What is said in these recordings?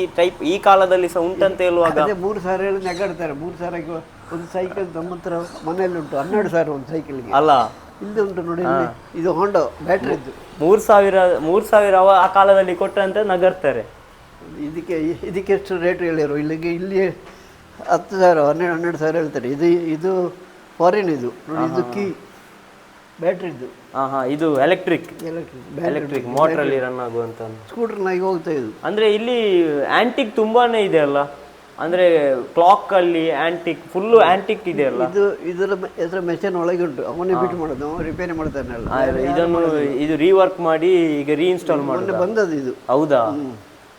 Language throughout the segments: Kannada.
ಈ ಟೈಪ್ ಈ ಕಾಲದಲ್ಲಿ ಸಹ ಉಂಟಂತ ಹೇಳುವಾಗ. ಅದೇ ಮೂರು ಸಾವಿರ ಹೇಳಿ ನೆಗಾಡ್ತಾರೆ. ಮೂರು ಸಾವಿರಕ್ಕೆ ಒಂದು ಸೈಕಲ್ ನಮ್ಮ ಹತ್ರ ಮನೆಯಲ್ಲಿ ಉಂಟು. ಹನ್ನೆರಡು ಸಾವಿರ ಒಂದು ಸೈಕಲ್ಗೆ ಅಲ್ಲ. ಇಲ್ಲಿ ಉಂಟು ನೋಡಿ ಇಲ್ಲಿ. ಇದು ಹೊಂಡೋ ಬ್ಯಾಟ್ರಿ ಇದ್ದು ಮೂರ್ ಸಾವಿರ ಮೂರು ಸಾವಿರ ಅವ ಆ ಕಾಲದಲ್ಲಿ ಕೊಟ್ಟಂತ ನಗರ್ತಾರೆ ಇದಕ್ಕೆ ಇದಕ್ಕೆ ಎಷ್ಟು ರೇಟ್ ಹೇಳಿರು? ಇಲ್ಲಿಗೆ ಇಲ್ಲಿ ಹತ್ತು ಸಾವಿರ ಹನ್ನೆರಡು ಹನ್ನೆರಡು ಸಾವಿರ ಹೇಳ್ತಾರೆ. ಇದು ಇದು ಫಾರಿನ್ ಇದು. ನೋಡಿ ಇದು ಕೀ ಬ್ಯಾಟ್ರಿ ಹಾಂ ಹಾ ಇದು ಎಲೆಕ್ಟ್ರಿಕ್. ಎಲೆಕ್ಟ್ರಿಕ್ ಎಲೆಕ್ಟ್ರಿಕ್ ಮೋಟ್ರಲ್ಲಿ ರನ್ ಆಗುವಂತ ಸ್ಕೂಟರ್ನಾಗಿ ಹೋಗ್ತಾ ಇದು ಅಂದ್ರೆ ಇಲ್ಲಿ ಆಂಟಿಕ್ ತುಂಬಾನೇ ಇದೆ ಅಲ್ಲ? ಅಂದ್ರೆ ಕ್ಲಾಕಲ್ಲಿ ಆ್ಯಂಟಿಕ್ ಫುಲ್ಲು ಫುಲ್ ಆಂಟಿಕ್ ಇದೆ ಅಲ್ಲ? ಇದು ಇದರ ಇದರ ಮೆಷಿನ್ ಒಳಗೆ ಉಂಟು ಅವನೇ ಬಿಟ್ಟು ಮಾಡೋದು ಅವನು ರಿಪೇರಿ ಮಾಡ್ತಾನಲ್ಲ. ಇದನ್ನು ಇದು ರೀವರ್ಕ್ ಮಾಡಿ ಈಗ ರೀಇನ್ಸ್ಟಾಲ್ ಮಾಡಿ ಬಂದದ್ದು ಇದು. ಹೌದಾ?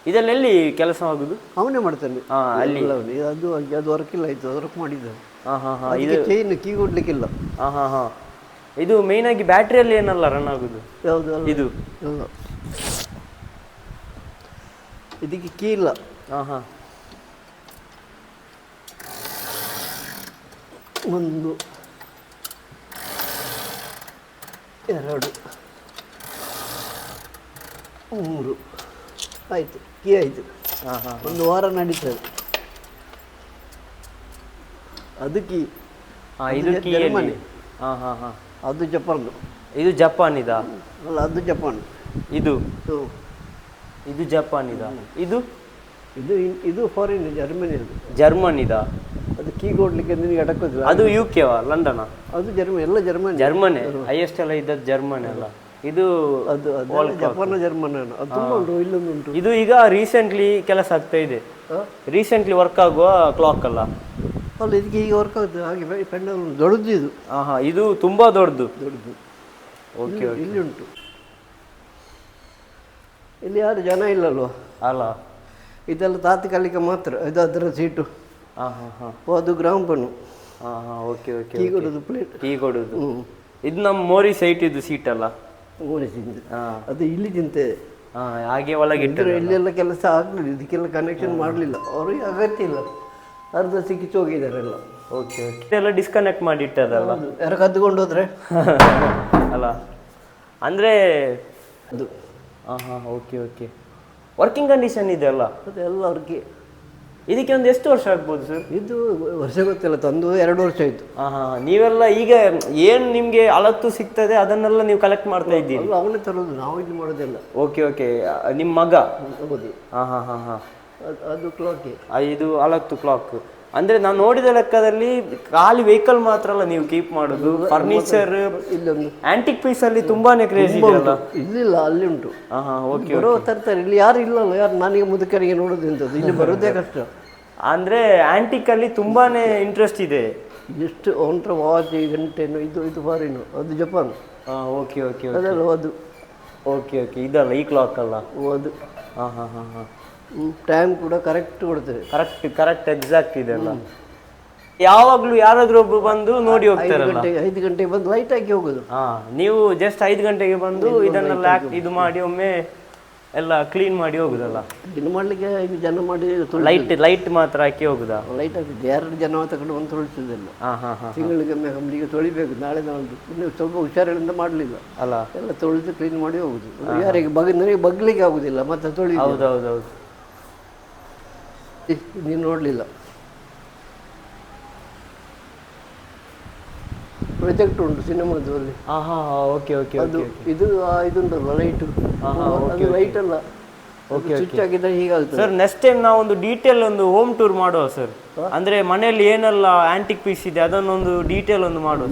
ಇದರಲ್ಲೆಲ್ಲಿ ಕೆಲಸ ಆಗುದು? ಅವನೇ ಮಾಡ್ತಾನೆ. ಹಾ ಅಲ್ಲಿ. ಇದು ಅದು ಅದು ವರ್ಕ್ ಇಲ್ಲ ಆಯ್ತು. ವರ್ಕ್ ಮಾಡಿದ್ದ ಹಾಂ ಹಾ ಹಾಂ ಇದಕ್ಕೆ ಚೈನ್ ಕೀ ಕೊಡ್ಲಿಕ್ಕಿಲ್ಲ. ಹಾ ಹಾ ಹಾ ಇದು ಮೇನ್ ಆಗಿ ಬ್ಯಾಟ್ರಿಯಲ್ಲಿ ಏನಲ್ಲ ರನ್ ಆಗುದು? ಯಾವುದು ಇದು. ಇಲ್ಲ ಇದಕ್ಕೆ ಕೀ ಇಲ್ಲ. ಹಾ ಹಾ ಒಂದು. ಎರಡು. ಮೂರು. ಆಯ್ತು. ಕೀ ಆಯ್ತು. ಹಾ ಹಾ ಒಂದು ವಾರ ನಡೀತದೆ. ಅದು ಕೀ ಹಾ ಇದು ಕೀ ಹಾ ಹಾ ಅದು ಜಪಾನ್ ಇದು ಜಪಾನ್ ಇದಾ ಅಲ್ಲ ಅದು ಜಪಾನ್. ಇದು? ಇದು ಇದು ಜಪಾನ್ ಇದಾ ಇದು? ಇದು ಇನ್- ಇದು ಫಾರಿನ್ ಜರ್ಮನಿ ಜರ್ಮನ್ ಇದಾ ಅದು ಕೀ ಕೊಡ್ಲಿಕ್ಕೆ ನಿನಗೆ ಅಡಕೋದಿಲ್ಲ ಅದು ಯು ಕೆವಾ ಲಂಡನ್? ಅದು ಜರ್ಮನಿ ಎಲ್ಲ ಜರ್ಮನಿ. ಜರ್ಮನಿ? ಹೈಯೆಸ್ಟ್ ಎಲ್ಲ ಇದ್ದದ್ದು ಜರ್ಮನಿ ಅಲ್ಲ. ಇದು ಅದು ಅದು ಜಪಾನ್ ಜರ್ಮನ್ ಅದು ತುಂಬ ಉಂಟು ಇಲ್ಲೊಂದು ಉಂಟು ಇದು ಈಗ ರೀಸೆಂಟ್ಲಿ ಕೆಲಸ ಆಗ್ತಾ ಇದೆ. ರೀಸೆಂಟ್ಲಿ ವರ್ಕ್ ಆಗುವ ಕ್ಲಾಕ್ ಅಲ್ಲ. ಅಲ್ಲ ಇದಕ್ಕೆ ಈಗ ವರ್ಕ್ ಆಗುತ್ತೆ ಹಾಗೆ ಪೆಂಡಲ್ ದೊಡ್ಡದು ಇದು. ಹಾಂ ಹಾ ಇದು ತುಂಬಾ ದೊಡ್ಡದು. ದೊಡ್ಡದು. ಓಕೆ ಇಲ್ಲಿ- ಉಂಟು. ಇಲ್ಲಿ ಯಾರು ಜನ ಇಲ್ಲಲ್ವ? ಅಲ್ಲ. ಇದೆಲ್ಲ ತಾತ್ಕಾಲಿಕ ಮಾತ್ರ ಇದು ಅದರ ಸೀಟು. ಹಾ ಹಾ ಹಾ ಅದು ಗ್ರಾಮ್ ಪಣ್ಣು. ಹಾ ಹಾ ಓಕೆ ಓಕೆ ಟೀ ಕೊಡೋದು ಪ್ಲೇಟ್ ಟೀ ಕೊಡುದು. ಇದು ನಮ್ಮ ಮೋರಿ ಸೈಟ್ ಇದು ಸೀಟ್ ಅಲ್ಲ. ಮೂರಿಸಿದ್ದು ಹಾ. ಅದು ಇಲ್ಲಿ ಚಿಂತೆ ಹಾ ಹಾಗೆ ಒಳಗೆ ಇಟ್ಟು ಇದ್ರೆ ಇಲ್ಲೆಲ್ಲ ಕೆಲಸ ಆಗಲಿಲ್ಲ ಇದಕ್ಕೆಲ್ಲ ಕನೆಕ್ಷನ್ ಮಾಡಲಿಲ್ಲ. ಅವ್ರಿಗೆ ಅಗತ್ಯ ಇಲ್ಲ. ಅರ್ಧ ಸಿಕ್ಕಿಚ್ಚು ಹೋಗಿದ್ದಾರೆಲ್ಲ. ಓಕೆ ಓಕೆ ಎಲ್ಲ ಡಿಸ್ಕನೆಕ್ಟ್ ಮಾಡಿ ಇಟ್ಟದಲ್ಲ ಹೌದು ಯಾರು ಕದ್ದುಕೊಂಡು ಹೋದ್ರೆ ಅಲ್ಲ. ಅಂದರೆ ಅದು. ಹಾಂ ಹಾಂ ಓಕೆ ಓಕೆ ವರ್ಕಿಂಗ್ ಕಂಡೀಷನ್ ಇದೆ ಅಲ್ಲ? ಅದೆಲ್ಲ ಅವ್ರಿಗೆ. ಇದಕ್ಕೆ ಒಂದು ಎಷ್ಟು ವರ್ಷ ಆಗ್ಬೋದು ಸರ್ ಇದು ವರ್ಷ ಗೊತ್ತಿಲ್ಲ ತಂದು ಎರಡು ವರ್ಷ ಆಯಿತು. ಹಾಂ ಹಾಂ ನೀವೆಲ್ಲ ಈಗ ಏನು ನಿಮಗೆ ಅಳತ್ತು ಸಿಗ್ತದೆ ಅದನ್ನೆಲ್ಲ ನೀವು ಕಲೆಕ್ಟ್ ಮಾಡ್ತಾ ಇದ್ದೀರಿ? ಅವನು ಅವನೇ ತರೋದು ನಾವು ಇದು ಮಾಡೋದಿಲ್ಲ. ಓಕೆ ಓಕೆ ನಿಮ್ಮ ಮಗ? ಹೌದು. ಹಾಂ ಹಾಂ ಹಾಂ ಹಾ ಅದು- ಅದು ಐದು ಅಳತ್ತು ಕ್ಲಾಕ್ ಅಂದ್ರೆ ನಾನು ನೋಡಿದ ಲೆಕ್ಕದಲ್ಲಿ ಖಾಲಿ ವೆಹಿಕಲ್ ಮಾತ್ರ ಅಲ್ಲ ನೀವು ಕೀಪ್ ಮಾಡೋದು. ಫರ್ನಿಚರ್ ಇಲ್ಲೊಂದು ಆಂಟಿಕ್ ಪೀಸ್ ಅಲ್ಲಿ ತುಂಬಾನೇ ಕ್ರೇಜ್ ಇಲ್ಲ ಇಲ್ಲಿಲ್ಲ ಅಲ್ಲಿ ಉಂಟು. ಓಕೆ ಬರೋ ತರ್ತಾರೆ. ಇಲ್ಲಿ ಯಾರು ಇಲ್ಲಲ್ಲ ಯಾರು ನನಗೆ ಮುದುಕರಿಗೆ ನೋಡೋದು ಇಂಥದ್ದು ಇಲ್ಲಿ ಬರೋದೇ ಕಷ್ಟ. ಅಂದ್ರೆ ಆಂಟಿಕ್ ಅಲ್ಲಿ ತುಂಬಾನೇ ಇಂಟ್ರೆಸ್ಟ್ ಇದೆ. ಎಷ್ಟು ಒಂಟ್ರ ವಾಚ್ ಗಂಟೆನು ಇದು ಇದು ಫಾರಿನು ಅದು ಜಪಾನ್ ಹಾ ಓಕೆ ಓಕೆ ಅದೆಲ್ಲ ಅದು ಓಕೆ ಓಕೆ ಇದಲ್ಲ ಈ ಕ್ಲಾಕ್ ಅಲ್ಲ? ಅದು ಹಾಂ ಹಾಂ ಹಾ ಹಾ ಟೈಮ್ ಕೂಡ ಕರೆಕ್ಟ್ ಕೊಡ್ತೇವೆ ಕರೆಕ್ಟ್ ಕರೆಕ್ಟ್ ಎಕ್ಸಾಕ್ಟ್ ಇದೆ ಅಲ್ಲ. ಯಾವಾಗ್ಲೂ ಯಾರಾದ್ರೂ ಒಬ್ರು ಬಂದು ನೋಡಿ ಹೋಗ್ತಾರೆ ಹೋಗ್ತಾರಲ್ಲ. ಗಂಟೆಗೆ ಐದು ಗಂಟೆಗೆ ಬಂದು ಲೈಟ್ ಹಾಕಿ ಹೋಗುದು. ಹಾ ನೀವು ಜಸ್ಟ್ ಐದು ಗಂಟೆಗೆ ಬಂದು ಇದನ್ನೆಲ್ಲ ಹಾಕ್- ಇದು ಮಾಡಿ ಒಮ್ಮೆ ಎಲ್ಲ ಕ್ಲೀನ್ ಮಾಡಿ ಹೋಗುದಲ್ಲ. ಇನ್ನು ಮಾಡಲಿಕ್ಕೆ ಈಗ ಜನ ಮಾಡಿ ಲೈಟ್ ಲೈಟ್ ಮಾತ್ರ ಹಾಕಿ ಹೋಗುದ? ಲೈಟ್ ಹಾಕಿದ್ದು ಎರಡು ಜನ ತಗೊಂಡು ಒಂದು ತೊಳಿಸುದಿಲ್ಲ ಹಾ ಹಾ ಹಾ ತಿಂಗಳಿಗೊಮ್ಮೆ ಕಂಪ್ನಿಗೆ ತೊಳಿಬೇಕು ನಾಳೆ ನಾವು ಇನ್ನು ಸ್ವಲ್ಪ ಹುಷಾರಿನಿಂದ ಮಾಡಲಿಲ್ಲ. ಅಲ್ಲ. ಎಲ್ಲ ತೊಳೆದು ಕ್ಲೀನ್ ಮಾಡಿ ಹೋಗುದು. ಯಾರಿಗೆ ಬಗ್ ನನಗೆ ಬಗ್ಲಿಕ್ಕೆ ಆಗುದಿಲ್ಲ ಮತ್ತೆ ತೊಳಿ ಹೌದೌದೌದು ನೀನು ನೋಡಲಿಲ್ಲ. ಪ್ರೊಜೆಕ್ಟ್ ಉಂಟು ಸಿನಿಮಾದಲ್ಲಿ ಓಕೆ ಓಕೆ ಅದು ಇದು ಇದುಂಟಲ್ಲ ಲೈಟು ಅದು ಲೈಟ್ ಅಲ್ಲ. ಓಕೆ ಸ್ವಿಚ್ ಆಗಿದ್ರೆ ಹೀಗಾಗುತ್ತೆ ಸರ್ ನೆಕ್ಸ್ಟ್ ಟೈಮ್ ನಾವು ಒಂದು ಡೀಟೇಲ್ ಒಂದು ಹೋಮ್ ಟೂರ್ ಮಾಡುವ ಸರ್ ಅಂದ್ರೆ ಮನೆಯಲ್ಲಿ ಏನೆಲ್ಲ ಆಂಟಿಕ್ ಪೀಸ್ ಇದೆ ಅದನ್ನೊಂದು ಡೀಟೇಲ್ ಒಂದು ಮಾಡುವ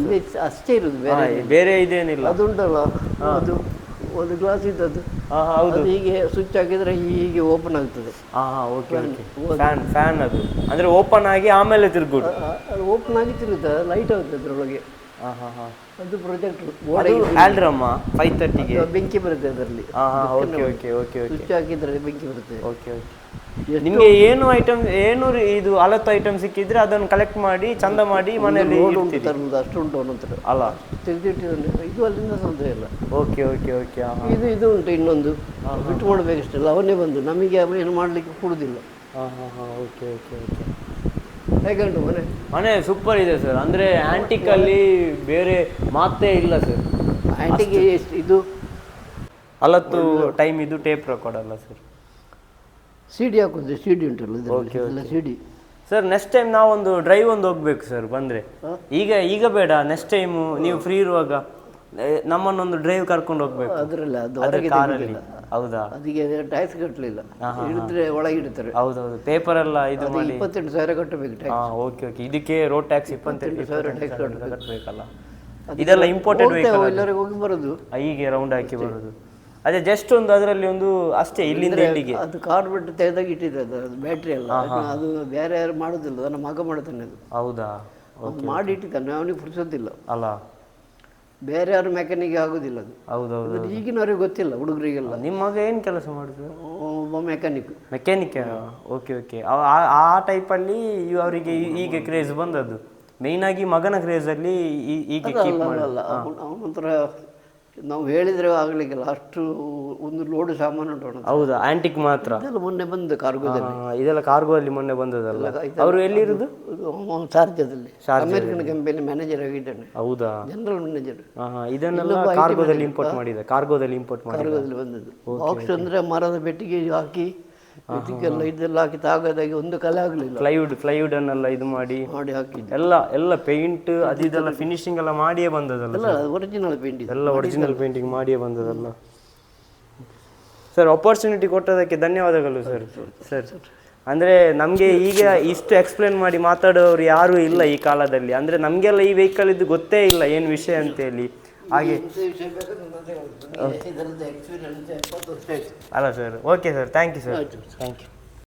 ಅಷ್ಟೇ ಇರುದು ಬೇರೆ ಬೇರೆ ಇದೇನಿಲ್ಲ. ಅದು ಉಂಟಲ್ಲ ಅದು ಒಂದು ಗ್ಲಾಸ್ ಇದ್ದದ್ದು. ಹೌದು. ಅದು ಹೀಗೆ ಸ್ವಿಚ್ ಹಾಕಿದ್ರೆ ಹೀಗೆ ಓಪನ್ ಆಗ್ತದೆ. ಹಾ ಓಕೆ ಓಕೆ ಫ್ಯಾನ್ ಫ್ಯಾನ್ ಅದು. ಅಂದ್ರೆ ಓಪನ್ ಆಗಿ ಆಮೇಲೆ ತಿರುಗುದು. ಓಪನ್ ಆಗಿ ತಿರುಗುತ್ತೆ? ಲೈಟ್ ಆಗುತ್ತೆ ಅದರೊಳಗೆ. ಹಾ ಹಾ ಹಾ ಅದು ಪ್ರೊಜೆಕ್ಟ್ ಆಲ್ಡ್ರಮ್ಮ ಫೈವ್ ತರ್ಟಿಗೆ ಬೆಂಕಿ ಬರುತ್ತೆ ಅದರಲ್ಲಿ. ಹಾಂ ಹಾ okay okay okay okay switch ಹಾಕಿದ್ರೆ ಬೆಂಕಿ ಬರುತ್ತೆ. ಓಕೆ ಓಕೆ ನಿಮಗೆ ಏನು ಐಟಮ್ ಏನು ಇದು ಹಲತ್ತು ಐಟಮ್ ಸಿಕ್ಕಿದ್ರೆ ಅದನ್ನು ಕಲೆಕ್ಟ್ ಮಾಡಿ ಚಂದ ಮಾಡಿ ಮನೆಯಲ್ಲಿ. ತರುವುದು ಅಷ್ಟು ಉಂಟು ಅವನ ಹತ್ರ. ಅಲ್ಲ. ತೆಗೆದಿಟ್ಟಿದ್ದಾನೆ ಇದು ಅಲ್ಲಿಂದ ತೊಂದರೆ ಇಲ್ಲ. ಓಕೆ ಓಕೆ ಓಕೆ ಇದು ಇದು ಉಂಟು ಇನ್ನೊಂದು. ಬಿಟ್ಟು ಮಾಡಬೇಕಷ್ಟಲ್ಲ ಅವನೇ ಬಂದು. ನಮಗೆ ಏನು ಮಾಡಲಿಕ್ಕೆ ಕೊಡುದಿಲ್ಲ. ಹಾಂ ಹಾ ಹಾ ಓಕೆ ಓಕೆ ಓಕೆ ಹೇಗೆ ಉಂಟು ಮನೆ? ಮನೆ ಸೂಪರ್ ಇದೆ ಸರ್ ಅಂದ್ರೆ ಆಂಟಿಕ್ ಅಲ್ಲಿ ಬೇರೆ ಮಾತೇ ಇಲ್ಲ ಸರ್ ಆಂಟಿಗೆ ಎಷ್ಟು ಇದು? ಅಲತ್ತು ಟೈಮ್ ಇದು ಟೇಪ್ ರೆಕಾರ್ಡ್ ಅಲ್ಲ ಸರ್ ಸಿ ಡಿ ಹಾಕೋದು ಸಿ ಡಿ ಉಂಟಲ್ಲ ಓಕೆ, ಇದೆಲ್ಲ C D sir next time ನಾವೊಂದು ಡ್ರೈವ್ ಒಂದು ಹೋಗ್ಬೇಕು ಸರ್ ಬಂದ್ರೆ. ಈಗ ಈಗ ಬೇಡ ನೆಕ್ಸ್ಟ್ ಟೈಮು ನೀವು ಫ್ರೀ ಇರುವಾಗ ಏ, ನಮ್ಮನ್ನೊಂದು ಡ್ರೈವ್ ಕರ್ಕೊಂಡು ಹೋಗ್ಬೇಕು. ಅದರಲ್ಲ ಅದು ಅದ್ರ ಕಾರಲ್ಲಿ. ಹೌದಾ? ಅದಕ್ಕೆ ಟ್ಯಾಕ್ಸ್ ಕಟ್ಟಲಿಲ್ಲ ಹಿಡಿದ್ರೆ ಒಳಗೆ ಇಡ್ತಾರೆ ಹೌದೌದು ಪೇಪರ್ ಎಲ್ಲ ಇದು ಮಾಡಿ. ಇಪ್ಪತ್ತೆಂಟು ಸಾವಿರ ಕಟ್ಟಬೇಕು ಟ್ಯಾಕ್ಸ್ ಓಕೆ ಓಕೆ ಇದಕ್ಕೆ ರೋಡ್ ಟ್ಯಾಕ್ಸ್ ಇಪ್ಪತ್ತೆಂಟು ಸಾವಿರ ಟ್ಯಾಕ್ಸ್ ಕಟ್ಟಬೇಕಲ್ಲ ಇದೆಲ್ಲ ಇಂಪಾರ್ಟೆಂಟ್ ವೆಹಿಕಲ್ ಎಲ್ಲರಿಗೂ ಹೋಗಿ ಬರೋದು. ಹೀಗೆ ರೌಂಡ್ ಹಾಕಿ ಬರೋದು. ಅದೇ ಜಸ್ಟ್ ಒಂದು ಅದರಲ್ಲಿ ಒಂದು ಅಷ್ಟೇ ಇಲ್ಲಿಂದ ಇಲ್ಲಿಗೆ. ಅದು ಕಾರ್ ಬಿಟ್ಟು ತೆಗೆದಾಗ ಇಟ್ಟಿದೆ ಅದು ಬ್ಯಾಟ್ರಿ ಅಲ್ಲ. ಅದು ಬೇರೆ ಯಾರು ಮಾಡೋದಿಲ್ಲ ನನ್ನ ಮಗ ಮಾಡ್ತಾನೆ ಅದು ಹೌದಾ ಮಾಡಿ ಇಟ್ಟಿದ್ದಾನೆ ಅವನಿಗೆ ಪುರ್ಸೋದಿಲ್ಲ ಅಲ್ಲ. ಬೇರೆ ಯಾರು ಮೆಕ್ಯಾನಿಕ್ ಆಗೋದಿಲ್ಲ ಅದು. ಹೌದೌದು. ಅದು ಈಗಿನವ್ರಿಗೆ ಗೊತ್ತಿಲ್ಲ ಹುಡುಗರಿಗೆಲ್ಲ. ನಿಮ್ಮ ಮಗ ಏನು ಕೆಲಸ ಮಾಡುದು? ಒಬ್ಬ ಮೆಕ್ಯಾನಿಕ್ ಮೆಕ್ಯಾನಿಕ್ ಓಕೆ ಓಕೆ ಆ ಟೈಪಲ್ಲಿ ಅವರಿಗೆ ಈಗ ಕ್ರೇಜ್ ಬಂದದ್ದು. ಮೇಯ್ನಾಗಿ ಆಗಿ ಮಗನ ಕ್ರೇಜಲ್ಲಿ ಈಗ ಕೀಪ್ ಮಾಡಲ್ಲ ಅವನಂತರ ನಾವು ಹೇಳಿದ್ರೆ ಆಗ್ಲಿಕ್ಕಿಲ್ಲ. ಅಷ್ಟು ಒಂದು ಲೋಡ್ ಸಾಮಾನು ಉಂಟು. ಹೌದಾ? ಆಂಟಿಕ್ ಮಾತ್ರ. ಇದೆಲ್ಲ ಮೊನ್ನೆ ಬಂದು ಕಾರ್ಗೋದಲ್ಲಿ ಇದೆಲ್ಲ ಕಾರ್ಗೋದಲ್ಲಿ ಮೊನ್ನೆ ಬಂದದಲ್ಲ ಅವರು ಎಲ್ಲಿರುದು? ಸಾರ್ಜದಲ್ಲಿ. ಅಮೆರಿಕನ್ ಕಂಪನಿ ಮ್ಯಾನೇಜರ್ ಆಗಿದ್ದಾನೆ. ಹೌದಾ? ಜನರಲ್ ಮ್ಯಾನೇಜರ್ ಇದನ್ನೆಲ್ಲ ಕಾರ್ಗೋದಲ್ಲಿ ಇಂಪೋರ್ಟ್ ಮಾಡಿದೆ. ಕಾರ್ಗೋದಲ್ಲಿ ಇಂಪೋರ್ಟ್ ಮಾಡಿ ಕಾರ್ಗೋದಲ್ಲಿ ಬಂದದ್ದು. ಬಾಕ್ಸ್ ಅಂದ್ರೆ ಮರದ ಪೆಟ್ಟಿಗೆ ಹಾಕಿ ಇದಕ್ಕೆಲ್ಲ ಇದೆಲ್ಲ ಹಾಕಿ ತಾಗದಾಗಿ ಒಂದು ಕಲೆ ಆಗಲಿಲ್ಲ. ಫ್ಲೈವುಡ್ ಫ್ಲೈವುಡ್ ಅನ್ನೆಲ್ಲ ಇದು ಮಾಡಿ ಮಾಡಿ ಹಾಕಿದ್ದು ಎಲ್ಲ ಎಲ್ಲ ಪೇಂಟ್ ಅದಿದೆಲ್ಲ ಫಿನಿಶಿಂಗ್ ಎಲ್ಲ ಮಾಡಿಯೇ ಬಂದದಲ್ಲ ಎಲ್ಲ ಒರಿಜಿನಲ್ ಪೇಂಟ್ ಇದು. ಎಲ್ಲ ಒರಿಜಿನಲ್ ಪೇಂಟಿಂಗ್ ಮಾಡಿಯೇ ಬಂದದಲ್ಲ. ಸರ್ ಅಪರ್ಚುನಿಟಿ ಕೊಟ್ಟದಕ್ಕೆ ಧನ್ಯವಾದಗಳು ಸರ್. ಸರ್ ಅಂದರೆ ನಮಗೆ ಈಗ ಇಷ್ಟು ಎಕ್ಸ್ಪ್ಲೇನ್ ಮಾಡಿ ಮಾತಾಡೋರು ಯಾರೂ ಇಲ್ಲ ಈ ಕಾಲದಲ್ಲಿ. ಅಂದರೆ ನಮಗೆಲ್ಲ ಈ ವೆಹಿಕಲ್ ಇದ್ದು ಗೊತ್ತೇ ಇಲ್ಲ ಏನು ವಿಷಯ ಅಂತೇಳಿ ಹಾಗೆ. ಅಲ್ಲ sir okay sir thank you sir. Thank you